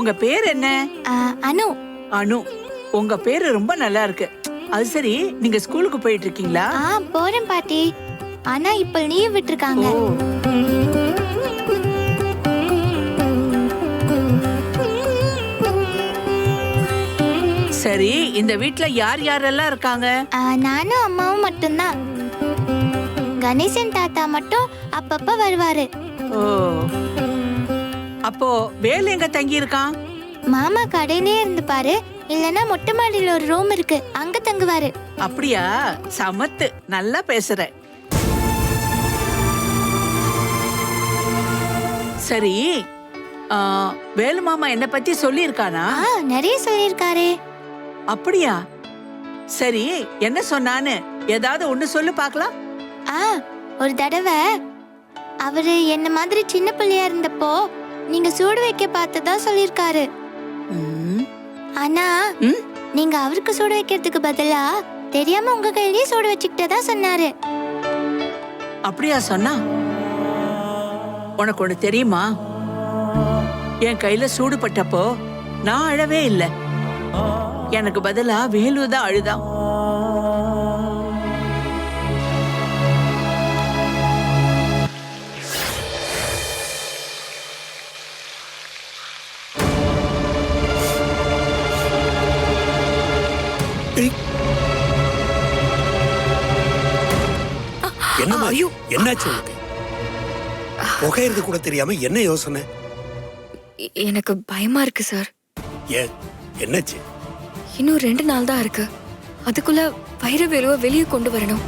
உங்க பேர் என்ன? அனு. அனு. உங்க பேரு ரொம்ப நல்லா இருக்கு. அது சரி நீங்க ஸ்கூலுக்கு போயிட்டு இருக்கீங்களா ஆ போறேன் பாட்டி. ஆனா இப்ப லீவ் விட்டுருக்காங்க. சரி இந்த வீட்ல யார் யாரெல்லாம் இருக்காங்க? ஆ, நானும் அம்மாவும் மட்டும்தான். கணேசன் தாத்தா மட்டும் அப்பப்ப வருவாரு. ஓ. அப்போ வேலு எங்க தங்கி இருக்கான் மாமா கடையிலே இருந்துப்பாரு இல்லனா மொட்டை மாடியில ஒரு ரூம் இருக்கு. அங்க தங்குவாரு. அப்படியா? சமத்து. நல்லா பேசுற. சரி ஆ, வேலு மாமா என்ன பத்தி சொல்லியிருக்கானா? ஆ நிறைய சொல்லியிருக்காரே. அப்படியா? சரி என்ன சொன்னான்னு ஏதாவது ஒண்ணு சொல்லு பார்க்கலாம். ஆ ஒரு தடவை அவரு என்ன மாதிரி சின்ன பிள்ளையா இருந்தப்போ நீங்க சூடு வைக்க பார்த்ததா சொல்லியிருக்காரு. ம், ஆனா நீங்க அவருக்கு சூடு வைக்கிறதுக்கு பதிலா தெரியாம உங்க கையிலேயே சூடு வச்சுக்கிட்டதா சொன்னாரு. அப்படியா சொன்னா? உனக்கு ஒண்ணு தெரியுமா? என் கையில சூடுபட்டப்போ நான் அழவே இல்லை. எனக்கு பதிலா வேலு தான் அழுதான். என்னம்மா? என்னாச்சு உனக்கு? புகையிறது கூட தெரியாம என்ன யோசனை? எனக்கு பயமா இருக்கு சார். ஏன்? என்னாச்சு? இன்னும் ரெண்டு நாள் தான் இருக்கு. அதுக்குள்ள வைரவேலுவை வெளியே கொண்டு வரணும்.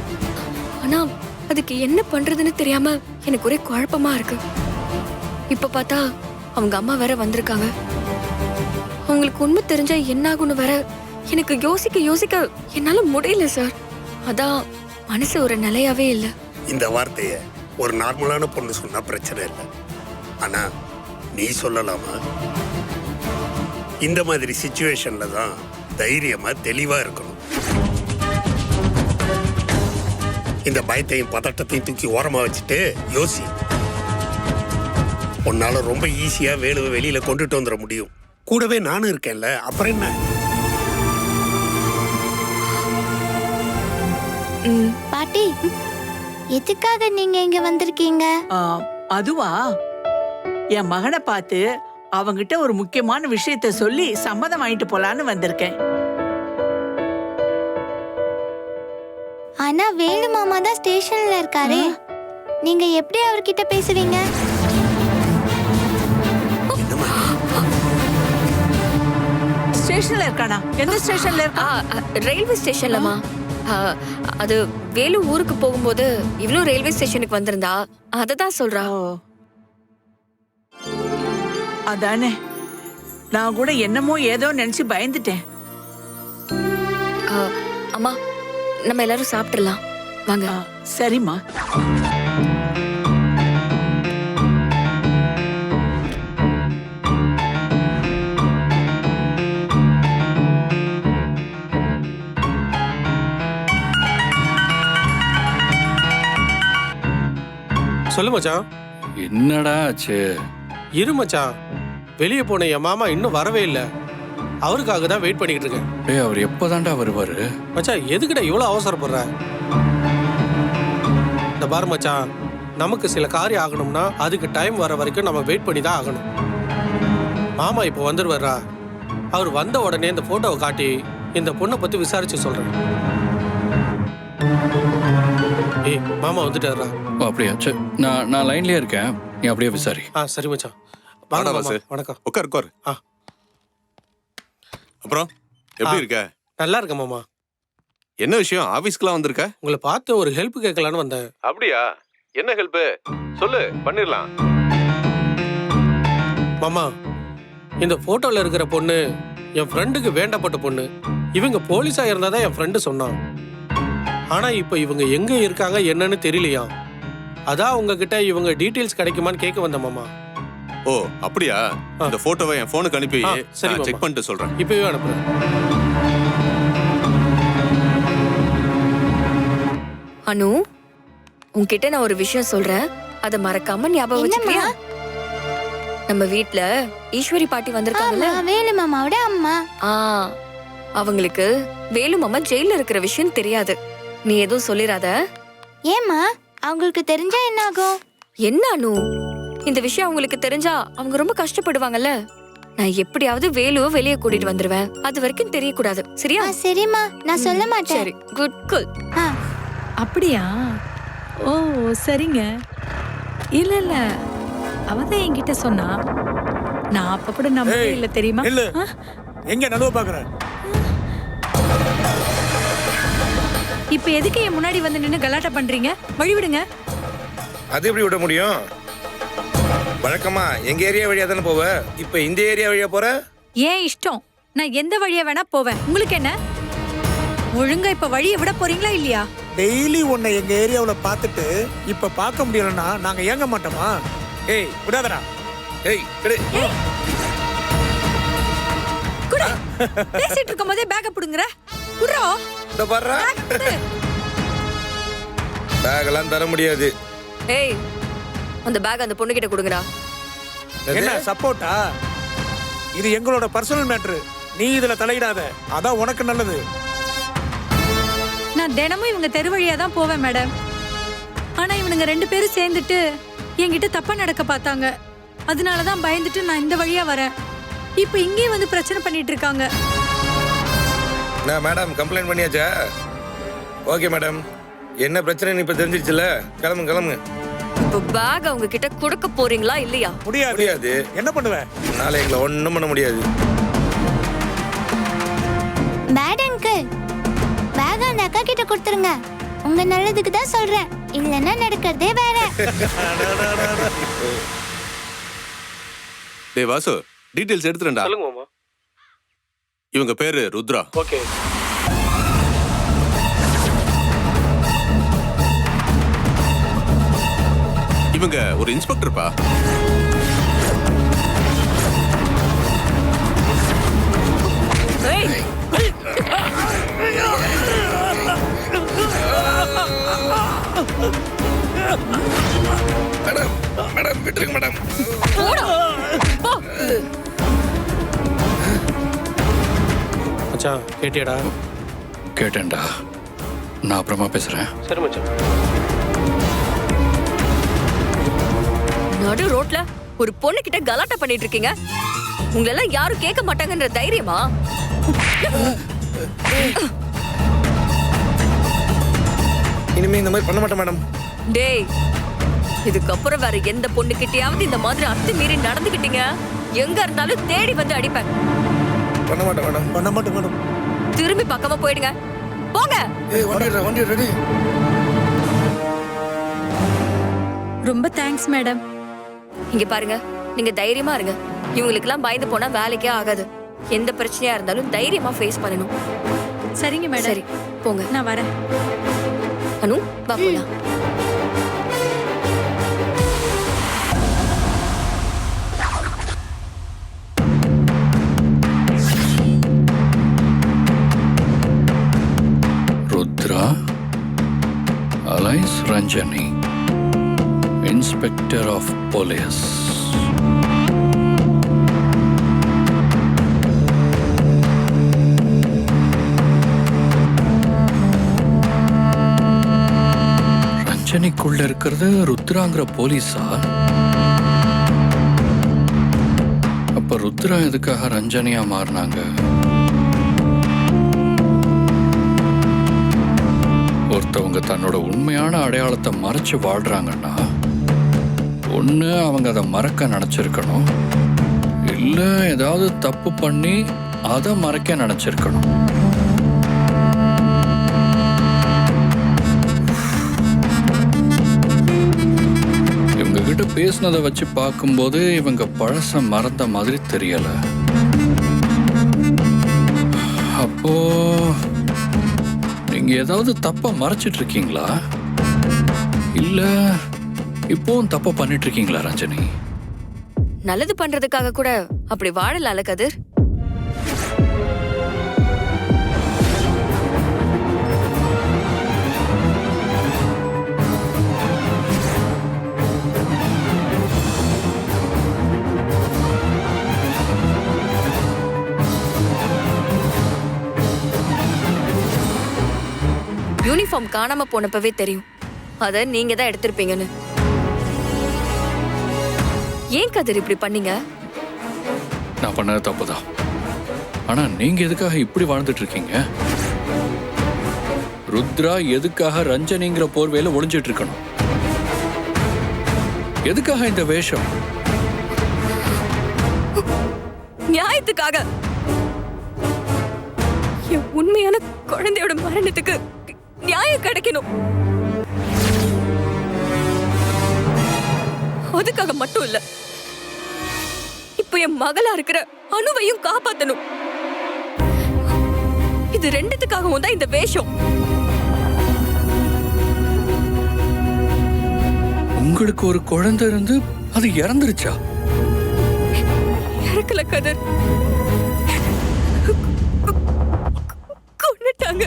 ஆனா அதுக்கு என்ன பண்றதுன்னு தெரியாம எனக்கு ஒரே குழப்பமா இருக்கு. இப்ப பார்த்தா அவங்க அம்மா வேற வந்திருக்காங்க. அவங்களுக்கு உண்மை தெரிஞ்சா என்ன ஆகும்னு வேற எனக்கு யோசிக்க யோசிக்க என்னால முடியல சார். அதான் மனசு ஒரு நிலையாவே இல்ல. இந்த வார்த்தையை ஒரு நார்மலான பொண்ணு சொன்னா பிரச்சனை இல்லை. ஆனா நீ சொல்லலாமா? இந்த மாதிரி சுச்சுவேஷன்ல தான் தைரியமா தெளிவா இருக்கணும். இந்த பயத்தையும் பதட்டத்தையும் தூக்கி ஓரமா வச்சுட்டு யோசி. உன்னால ரொம்ப ஈஸியா வேலுவை வெளியில கொண்டுட்டு வந்துட முடியும். கூடவே நானும் இருக்கேன்ல அப்புறம் என்ன? பாட்டி. எதுக்காக நீங்க இங்க வந்திருக்கீங்க? அதுவா? என் மகனை பார்த்து அவங்கிட்ட ஒரு முக்கியமான விஷயத்த சொல்லி சம்மதம் வாங்கிட்டு போலான்னு வந்திருக்கேன். ஆனா வேலு மாமா தான் ஸ்டேஷன்ல இருக்காரே. நீங்க எப்படி அவர்கிட்ட பேசுவீங்க? ஸ்டேஷன்ல இருக்கானா? எந்த ஸ்டேஷன்ல இருக்கா? ரயில்வே ஸ்டேஷன்லமா அது வேலு ஊருக்கு போகும்போது இவ்வளவு ரயில்வே ஸ்டேஷனுக்கு வந்திருந்தா அததான் சொல்றா. ஓ. அதானே. நான் கூட என்னமோ ஏதோ நினைச்சு பயந்துட்டேன். ஆ, அம்மா நம்ம எல்லாரும் சாப்பிட்டுறலாம் வாங்க. சரிம்மா. சொல்லு மச்சான். என்னடா ஆச்சு? இரு மச்சான். வெளியே போன என் மாமா இன்னும் வரவே இல்லை. அவருக்காக தான் வெயிட் பண்ணிக்கிட்டு இருக்கேன். டேய் அவர் எப்போதான்டா வருவாரு? மச்சான் எதுக்குடா இவ்வளோ அவசரப்படுற? இந்த பாரு மச்சான் நமக்கு சில காரியம் ஆகணும்னா அதுக்கு டைம் வர வரைக்கும் நம்ம வெயிட் பண்ணி தான் ஆகணும். மாமா இப்போ வந்துருவாரா? அவர் வந்த உடனே இந்த போட்டோவை காட்டி இந்த பொண்ணை பத்தி விசாரிச்சு சொல்றேன். ஏய் மாமா வந்துட்டாரா ஓ அப்படியா? சரி நான் நான் லைன்லயே இருக்கேன். நீ அப்படியே விசாரி. ஆ சரி மச்சான். வாங்க வாடா மாமா. வாசு. வணக்கம். உட்கார் உட்கார். ஆ. அப்புறம்? எப்படி ஆ. இருக்க? நல்லா இருக்கேன் மாமா. என்ன விஷயம்? ஆபீஸ்க்குலாம் வந்திருக்க? உங்களை பார்த்து ஒரு ஹெல்ப் கேட்கலான்னு வந்தேன். அப்படியா? என்ன ஹெல்ப் சொல்லு பண்ணிடலாம். மாமா இந்த போட்டோல இருக்கிற பொண்ணு என் ஃப்ரெண்டுக்கு வேண்டப்பட்ட பொண்ணு. இவங்க போலீஸா இருந்தாதான் என் ஃப்ரெண்டு சொன்னான். ஆனா இப்போ இவங்க எங்க இருக்காங்க என்னன்னு தெரியலையா? அதான் உங்ககிட்ட இவங்க டீடைல்ஸ் கிடைக்குமான்னு கேட்க வந்தேன் மாமா. ஓ அப்படியா? ஆ. இந்த போட்டோவை என் போனுக்கு அனுப்பி சரி. செக் பண்ணிட்டு சொல்றேன். இப்பவே அனுப்புறேன். அனு உன்கிட்ட நான் ஒரு விஷயம் சொல்றேன். அதை மறக்காம ஞாபகம்? வச்சுக்கிறியா? நம்ம வீட்ல ஈஸ்வரி பாட்டி வந்திருக்காங்கல்ல. வேலு மாமாவோட அம்மா. ஆ அவங்களுக்கு வேலு மாமா ஜெயில இருக்கிற விஷயம் தெரியாது. நீ எதுவும் சொல்லிராத. ஏம்மா அவங்களுக்கு தெரிஞ்சா என்ன ஆகும் என்ன அனு? இந்த விஷயம் அவங்களுக்கு தெரிஞ்சா அவங்க ரொம்ப கஷ்டப்படுவாங்கல்ல. நான் எப்படியாவது வேலுவை வெளியே கூட்டிட்டு வந்துருவேன். அது வரைக்கும் தெரியக்கூடாது. சரியா? ஆ சரிம்மா. நான் சொல்ல மாட்டேன். சரி. குட் குல் ஆ. அப்படியா? ஓ சரிங்க. இல்ல இல்ல. அவ தான் என்கிட்ட சொன்னா. நான் அப்ப கூட நம்பவே ஏய், இல்ல தெரியுமா? நில்லு. ஆ, எங்க நடுவ பாக்குற? இப்ப எதுக்கு என் முன்னாடி வந்து நின்னு கலாட்டா பண்றீங்க? வழி விடுங்க. அது எப்படி விட முடியும்? வழக்கமா எங்க ஏரியா வழியா தானே போவ? இப்ப இந்த ஏரியா வழியா போற? ஏன் இஷ்டம்? நான் எந்த வழியா வேணா போவேன். உங்களுக்கு என்ன? ஒழுங்கா இப்ப வழியை விட போறீங்களா இல்லையா? டெய்லி உன்னை எங்க ஏரியாவுல பார்த்துட்டு இப்ப பார்க்க முடியலன்னா நாங்க ஏங்க மாட்டோமா? ஏய் விடாதடா ஏய் கிடு குடு. பேசிட்டு இருக்கும் போதே பேக்க புடுங்குற குடுறோ. இந்த பாடுறா பேக் எல்லாம் தர முடியாது. ஏய் அந்த பேக் அந்த பொண்ணு கிட்ட கொடுங்கடா என்ன சப்போர்ட்டா இது எங்களோட பர்சனல் மேட்ரு நீ இதுல தலையிடாத. அதான் உனக்கு நல்லது. நான் தினமும் இவங்க தெரு வழியா தான் போவேன் மேடம் ஆனா இவனுங்க ரெண்டு பேரும் சேர்ந்துட்டு என்கிட்ட தப்பா நடக்க பார்த்தாங்க. அதனால தான் பயந்துட்டு நான் இந்த வழியா வரேன். இப்போ இங்கே வந்து பிரச்சனை பண்ணிட்டு இருக்காங்க. நான் மேடம் கம்ப்ளைண்ட் பண்ணியாச்சா? ஓகே மேடம் என்ன பிரச்சனைன்னு இப்ப தெரிஞ்சிருச்சுல கிளம்பு கிளம்புங்க. இப்போ பேக் அவங்க கிட்ட கொடுக்க போறீங்களா இல்லையா? முடியாது. முடியாது. என்ன பண்ணுவ? நாளை எங்களை ஒண்ணும் பண்ண முடியாது. பேட் அங்கிள் பேக் அந்த அக்கா கிட்ட கொடுத்துருங்க. உங்க நல்லதுக்கு தான் சொல்றேன். இல்லைன்னா நடக்கிறதே வேற. டேய் வாசு டீடைல்ஸ் எடுத்துறேன்டா. சொல்லுங்க மாமா. இவங்க பேரு ருத்ரா. ஓகே. இவங்க ஒரு இன்ஸ்பெக்டர்ப்பா? மேடம் மேடம் விட்டுருங்க மேடம். மச்சான் கேட்டியாடா. கேட்டேன்டா. நான் அப்புறமா பேசுறேன். சரி மச்சான் நடு ரோட்ல ஒரு பொண்ணு கிட்ட கலாட்டா பண்ணிட்டு இருக்கீங்க உங்களெல்லாம் யாரும் கேட்க மாட்டாங்கன்ற தைரியமா? இனிமே இந்த மாதிரி பண்ண மாட்டேன் மேடம். டேய் இதுக்கப்புறம் வேற எந்த பொண்ணு கிட்டயாவது இந்த மாதிரி அத்துமீறி நடந்துக்கிட்டீங்க எங்க இருந்தாலும் தேடி வந்து அடிப்பேன். பண்ண மாட்டேன் மேடம். பண்ண மாட்டோம் மேடம். திரும்பி பக்கமா போயிடுங்க. போங்க. ஏய் வண்டி எடுடா, வண்டி ரெடி ரொம்ப தேங்க்ஸ் மேடம். இங்க பாருங்க நீங்க தைரியமா இருங்க. இவங்களுக்கெல்லாம் பயந்து போனா வேலைக்கே ஆகாது. எந்த பிரச்சனையா இருந்தாலும் தைரியமா ஃபேஸ் பண்ணணும். சரிங்க மேடம். சரி போங்க. நான் வரேன். அனு வா போலாம். ரஞ்சனி இன்ஸ்பெக்டர் ஆஃப் போலீஸ் ரஞ்சனிக்குள்ள இருக்கிறது ருத்ராங்கிற போலீஸா அப்ப ருத்ரா எதுக்காக ரஞ்சனியா மாறினாங்க ஒருத்தவங்க தன்னோட உண்மையான அடையாளத்தை மறைச்சு வாழ்றாங்கன்னா ஒன்று அவங்க அதை மறக்க நினச்சிருக்கணும். இல்லை ஏதாவது தப்பு பண்ணி அதை மறைக்க நினச்சிருக்கணும். இவங்க கிட்ட பேசினதை வச்சு பார்க்கும்போது இவங்க பழச மறந்த மாதிரி தெரியலை. அப்போது நீங்க ஏதாவது தப்பா மறைச்சிட்டு இருக்கீங்களா இல்ல இப்போவும் தப்பா பண்ணிட்டு இருக்கீங்களா ரஞ்சனி? நல்லது பண்றதுக்காக கூட அப்படி வாழலாம்ல கதிர்? யூனிஃபார்ம் காணாம போனப்பவே தெரியும். அத நீங்க தான் எடுத்திருப்பீங்கன்னு. ஏன் கதிர் இப்படி பண்ணீங்க? நான் பண்ணது தப்புதான். ஆனா நீங்க எதுக்காக இப்படி வாழ்ந்துட்டு இருக்கீங்க ருத்ரா எதுக்காக ரஞ்சனிங்கிற போர்வையில ஒளிஞ்சிட்டு இருக்கணும் எதுக்காக இந்த வேஷம்? நியாயத்துக்காக. என் உண்மையான குழந்தையோட மரணத்துக்கு நியாயம் கிடைக்கணும். அதுக்காக மட்டும் இல்ல இப்ப என் மகளா இருக்கிற அணுவையும் காப்பாத்தணும். இது ரெண்டுத்துக்காகவும் தான் இந்த வேஷம். உங்களுக்கு ஒரு குழந்தை இருந்து அது இறந்துருச்சா? இறக்கல கதிர். கொன்னுட்டாங்க.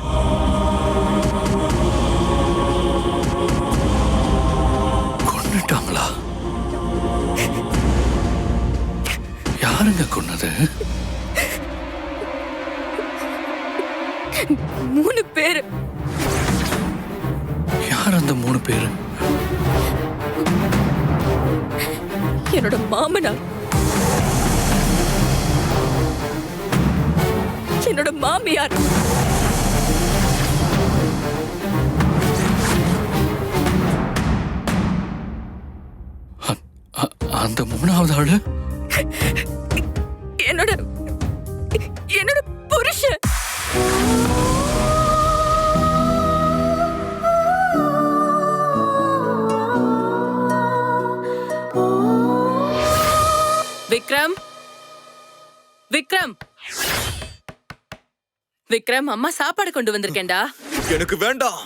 யாருங்க கொன்னது. மூணு பேரு. யார் அந்த மூணு பேரு? என்னோட மாமனார். என்னோட மாமியார். அந்த மூணாவது ஆளு? விக்ரம் அம்மா சாப்பாடு கொண்டு வந்திருக்கேன்டா. எனக்கு வேண்டாம்.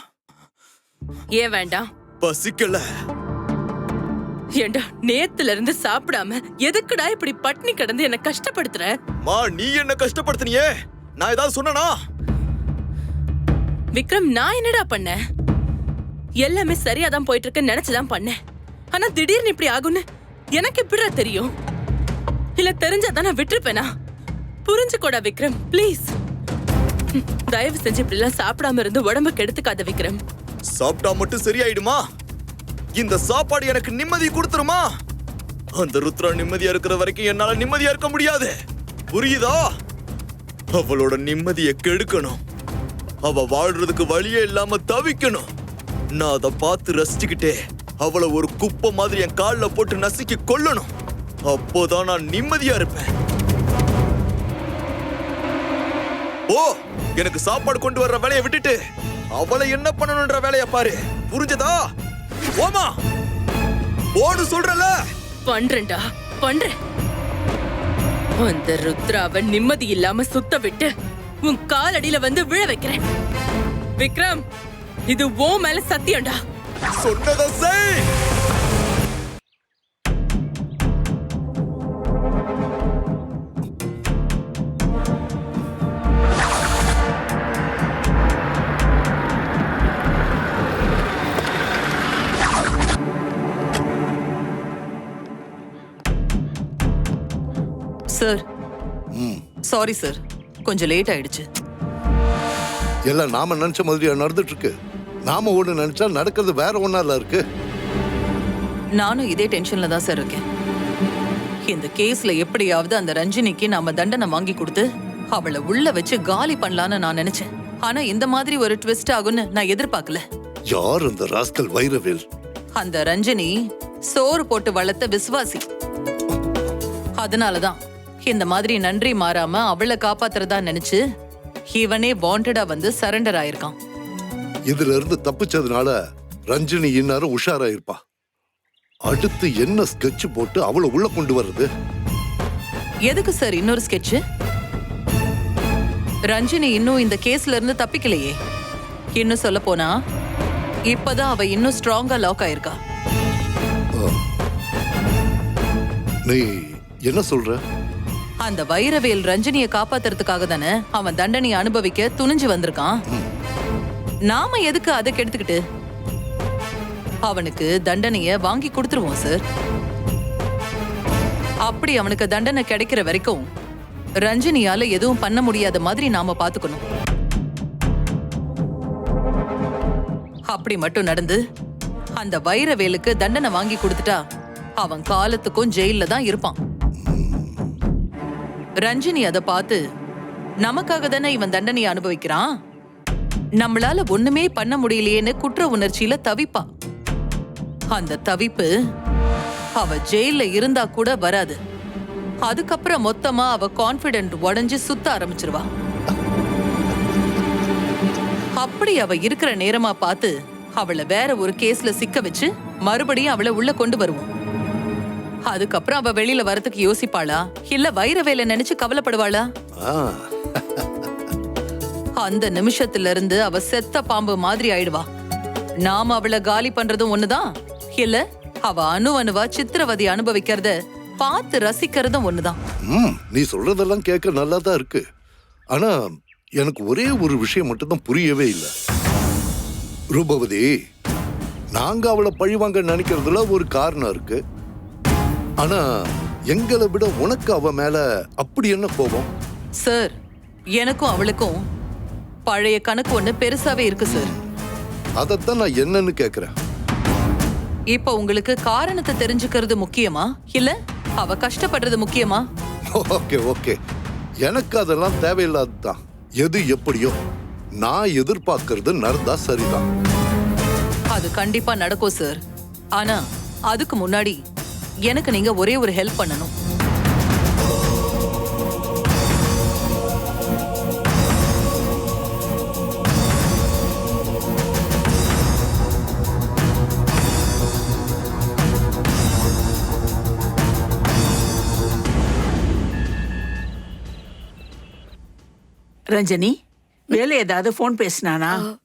ஏன் வேண்டாம்? பசிக்கல. ஏண்டா நேத்துல இருந்து சாப்பிடாம எதுக்குடா இப்படி பட்னி கிடந்து என்ன கஷ்டப்படுத்துற? மா நீ என்ன கஷ்டப்படுத்தினியே? நான் ஏதாவது சொன்னனா? விக்ரம் நான் என்னடா பண்ணேன் எல்லாமே சரியா தான் போயிட்டு இருக்குன்னு நினைச்சுதான் பண்ணேன் ஆனா திடீர்னு இப்படி ஆகும்னு எனக்கு எப்படிடா தெரியும்? இல்ல தெரிஞ்சாதான் நான் விட்டுருப்பேனா? புரிஞ்சுக்கோடா விக்ரம் ப்ளீஸ் தயவு செஞ்சு இப்படி எல்லாம் சாப்பிடாம இருந்து உடம்பு கெடுத்துக்காத விக்ரம். சாப்பிட்டா மட்டும் சரியாயிடுமா? இந்த சாப்பாடு எனக்கு நிம்மதி கொடுத்துருமா? அந்த ருத்ரா நிம்மதியா இருக்கிற வரைக்கும் என்னால நிம்மதியா இருக்க முடியாது. புரியுதா? அவளோட நிம்மதியை கெடுக்கணும். அவ வாழ்றதுக்கு வழியே இல்லாம தவிக்கணும். நான் அதை பார்த்து ரசிச்சுக்கிட்டே அவளை ஒரு குப்பை மாதிரி என் கால்ல போட்டு நசுக்கி கொல்லணும். அப்போதான் நான் நிம்மதியா இருப்பேன். ஓ எனக்கு சாப்பாடு கொண்டு வர்ற வேலையை விட்டுட்டு அவளை என்ன பண்ணணும்ன்ற வேலையை பாரு. புரிஞ்சதா? ஓமா ஓடு சொல்றல பண்றேன்டா பண்றேன். அந்த ருத்ராவை நிம்மதி இல்லாம சுத்த விட்டு உன் காலடியில வந்து விழ வைக்கிறேன். விக்ரம் இது ஓ மேல சத்தியம்டா. சொன்னதை செய். சாரி சார் கொஞ்சம் லேட் ஆயிடுச்சு. எல்லாம் நாம நினைச்ச மாதிரியா நடந்துட்டு இருக்கு நாம ஒண்ணு நினைச்சா நடக்கிறது வேற ஒன்னால இருக்கு. நானும் இதே டென்ஷன்ல தான் சார் இருக்கேன். இந்த கேஸ்ல எப்படியாவது அந்த ரஞ்சினிக்கு நாம தண்டனை வாங்கி கொடுத்து அவளை உள்ள வச்சு காலி பண்ணலான்னு நான் நினைச்சேன். ஆனா இந்த மாதிரி ஒரு ட்விஸ்ட் ஆகும்னு நான் எதிர்பார்க்கல. யார் அந்த ராஸ்கல் வைரவேல்? அந்த ரஞ்சினி சோறு போட்டு வளர்த்த விசுவாசி. அதனாலதான் இந்த மாதிரி நன்றி மாறாம அவளை காப்பாத்துறதா நினைச்சு இவனே வாண்டடா வந்து சரண்டர் ஆயிருக்கான். இதுல இருந்து தப்பிச்சதுனால ரஞ்சினி இன்னாரும் உஷாரா இருப்பா அடுத்து என்ன ஸ்கெட்ச் போட்டு அவளை உள்ள கொண்டு வர்றது? எதுக்கு சார் இன்னொரு ஸ்கெட்ச் ரஞ்சினி இன்னும் இந்த கேஸ்ல இருந்து தப்பிக்கலையே. இன்னும் சொல்ல போனா இப்பதான் அவ இன்னும் ஸ்ட்ராங்கா லாக் ஆயிருக்கா. நீ என்ன சொல்ற? அந்த வைரவேல் ரஞ்சனிய காப்பாத்துறதுக்காக தானே அவன் தண்டனையை அனுபவிக்க துணிஞ்சு வந்திருக்கான்? நாம எதுக்கு அதை கெடுத்துக்கிட்டு? அவனுக்கு தண்டனைய வாங்கி கொடுத்துருவோம் சார். அப்படி அவனுக்கு தண்டனை கிடைக்கிற வரைக்கும் ரஞ்சினியால எதுவும் பண்ண முடியாத மாதிரி நாம பாத்துக்கணும். அப்படி மட்டும் நடந்து அந்த வைரவேலுக்கு தண்டனை வாங்கி கொடுத்துட்டா அவன் காலத்துக்கும் ஜெயில தான் இருப்பான். ரஞ்சினி அதை பார்த்து நமக்காக தானே இவன் தண்டனையை அனுபவிக்கிறான்? நம்மளால ஒண்ணுமே பண்ண முடியலையேன்னு குற்ற உணர்ச்சியில தவிப்பா. அந்த தவிப்பு அவ ஜெயில இருந்தா கூட வராது. அதுக்கப்புறம் மொத்தமா அவ கான்பிடென்ட் உடஞ்சு சுத்த ஆரம்பிச்சிருவா. அப்படி அவ இருக்கிற நேரமா பார்த்து அவளை வேற ஒரு கேஸ்ல சிக்க வச்சு மறுபடியும் அவளை உள்ள கொண்டு வருவோம். அதுக்கப்புறம் அவ வெளியில வரதுக்கு யோசிப்பாளா? இல்ல வைரவேல நினைச்சு கவலைப்படுவாளா? ஆ, அந்த நிமிஷத்துல இருந்து அவ செத்த பாம்பு மாதிரி ஆயிடுவா. நாம அவளை காலி பண்றதும் ஒண்ணுதான். இல்ல அவ அணு அணுவா சித்திரவதை அனுபவிக்கிறத பார்த்து ரசிக்கிறதும் ஒண்ணுதான். ம் நீ சொல்றதெல்லாம் கேட்க நல்லா தான் இருக்கு. ஆனா எனக்கு ஒரே ஒரு விஷயம் மட்டும்தான் புரியவே இல்லை. ரூபவதி நாங்க அவளை பழிவாங்க நினைக்கிறதுல ஒரு காரணம் இருக்கு. ஆனா எங்களை விட உனக்கு அவ மேல அப்படி என்ன கோபம்? சார் எனக்கும் அவளுக்கும் பழைய கணக்கு ஒண்ணு பெருசாவே இருக்கு சார். அதைத்தான் நான் என்னன்னு கேக்குறேன். இப்ப உங்களுக்கு காரணத்தை தெரிஞ்சுக்கிறது முக்கியமா? இல்ல அவ கஷ்டப்படுறது முக்கியமா? Okay okay. எனக்கு அதெல்லாம் தேவையில்லாததுதான். எது எப்படியோ நான் எதிர்பார்க்கறது நடந்தா சரிதான். அது கண்டிப்பா நடக்கும் சார். ஆனா அதுக்கு முன்னாடி எனக்கு நீங்க ஒரே ஒரு ஹெல்ப் பண்ணணும். ரஞ்சனி வேலை ஏதாவது ஃபோன் பேசினானா?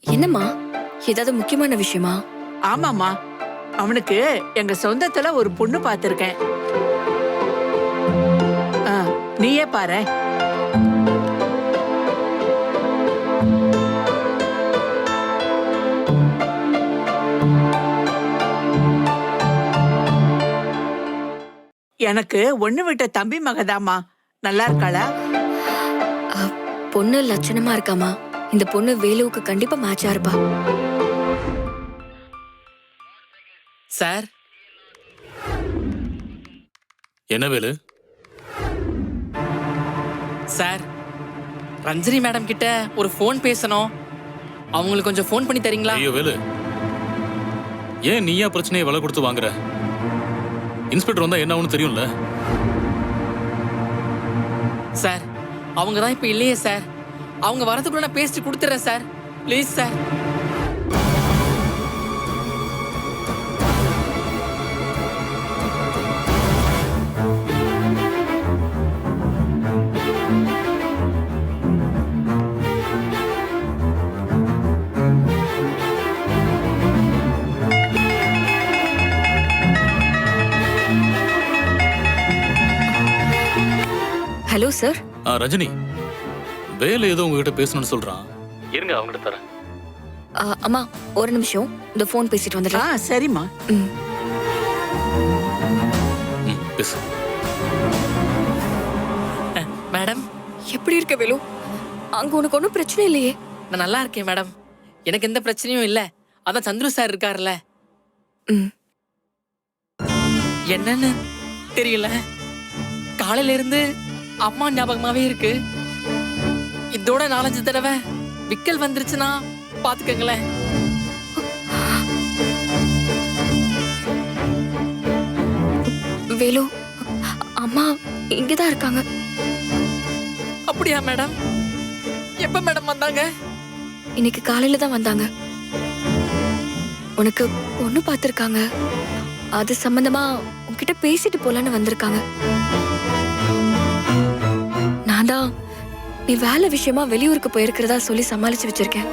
என்னம்மா? ஏதாவது முக்கியமான விஷயமா? ஆமாம்மா. அவனுக்கு எங்க சொந்தத்துல ஒரு பொண்ணு பார்த்திருக்கேன். ஆ, நீயே பாரு. எனக்கு ஒண்ணு விட்ட தம்பி மகதாமா நல்லா இருக்காளா? பொண்ணு லட்சணமா இருக்காமா இந்த பொண்ணு வேலுவுக்கு கண்டிப்பா மேட்சா இருப்பா. சார். என்ன வேலு? சார் ரஞ்சனி மேடம் கிட்ட ஒரு ஃபோன் பேசணும். அவங்களுக்கு கொஞ்சம் ஃபோன் பண்ணி தரீங்களா? ஐயோ வேலு. ஏன் நீயா பிரச்சனையை விலை கொடுத்து வாங்குற? இன்ஸ்பெக்டர் வந்தா என்ன ஆகும்னு தெரியும்ல? சார் அவங்க தான் இப்போ இல்லையே சார். அவங்க வரதுக்குள்ள நான் பேசிட்டு கொடுத்துட்றேன் sir. Please sir. Rajini Velu ஏதோ உங்ககிட்ட பேசணும்னு சொல்றான். இருங்க அவங்ககிட்ட தரேன். அ, அம்மா ஒரு நிமிஷம். இந்த ஃபோன் பேசிட்டு ஆ வந்துடுறேன் சரிம்மா. ம். பேசு. மேடம். எப்படி இருக்க வேலு? அங்க உனக்கு ஒன்றும் பிரச்சனை இல்லையே. நான் நல்லா இருக்கேன் மேடம். எனக்கு எந்த பிரச்சனையும் இல்லை. அதான் சந்துரு சார் இருக்கார்ல ம். என்னன்னு தெரியல. காலையில இருந்து அம்மா ஞாபகமாவே இருக்கு. இதோட நாலஞ்சு தடவை விக்கல் வந்துருச்சுன்னா பாத்துக்கங்களேன். வேலு அம்மா இங்கதான் இருக்காங்க. அப்படியா மேடம்? எப்ப மேடம் வந்தாங்க? இன்னைக்கு காலையில தான் வந்தாங்க. உனக்கு பொண்ணு பார்த்துருக்காங்க அது சம்பந்தமா உன்கிட்ட பேசிட்டு போலான்னு வந்திருக்காங்க. நான் தான் நீ வேலை விஷயமா வெளியூருக்கு போயிருக்கிறதா சொல்லி சமாளிச்சு வச்சிருக்கேன்.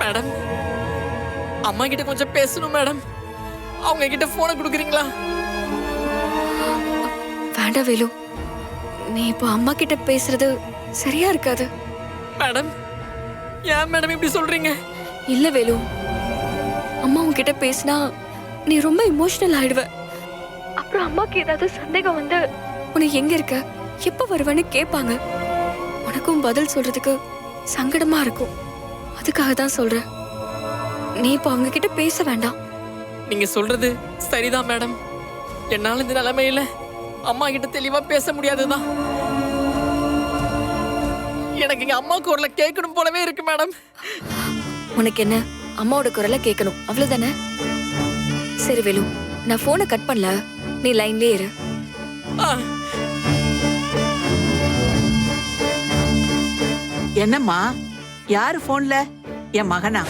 மேடம் அம்மா கிட்ட கொஞ்சம் பேசணும் மேடம். அவங்க கிட்ட போனை கொடுக்குறீங்களா? வேண்டாம் வேலு. நீ இப்போ அம்மா கிட்ட பேசுறது சரியா இருக்காது. மேடம் ஏன் மேடம் இப்படி சொல்றீங்க? இல்ல வேலு. அம்மா உன்கிட்ட பேசினா நீ ரொம்ப இமோஷனல் ஆயிடுவ. அப்புறம் அம்மாக்கு ஏதாவது சந்தேகம் வந்து உன்னை எங்க இருக்க? எப்ப வருவேன்னு கேட்பாங்க உனக்கும் பதில் சொல்றதுக்கு சங்கடமா இருக்கும். அதுக்காக தான் சொல்றேன். நீ இப்போ அவங்க கிட்ட பேச வேண்டாம். நீங்க சொல்றது சரிதான் மேடம். என்னால இந்த நிலைமையில அம்மா கிட்ட தெளிவா பேச முடியாதுதான். எனக்கு எங்க அம்மா குரலை கேட்கணும் போலவே இருக்கு மேடம். உனக்கு என்ன? அம்மாவோட குரலை கேட்கணும். அவ்வளவுதானே? சரி வேலு. நான் போனை கட் பண்ணல. நீ லைன்லயே இரு. என்னம்மா? யாரு போன்ல? என் மகனா?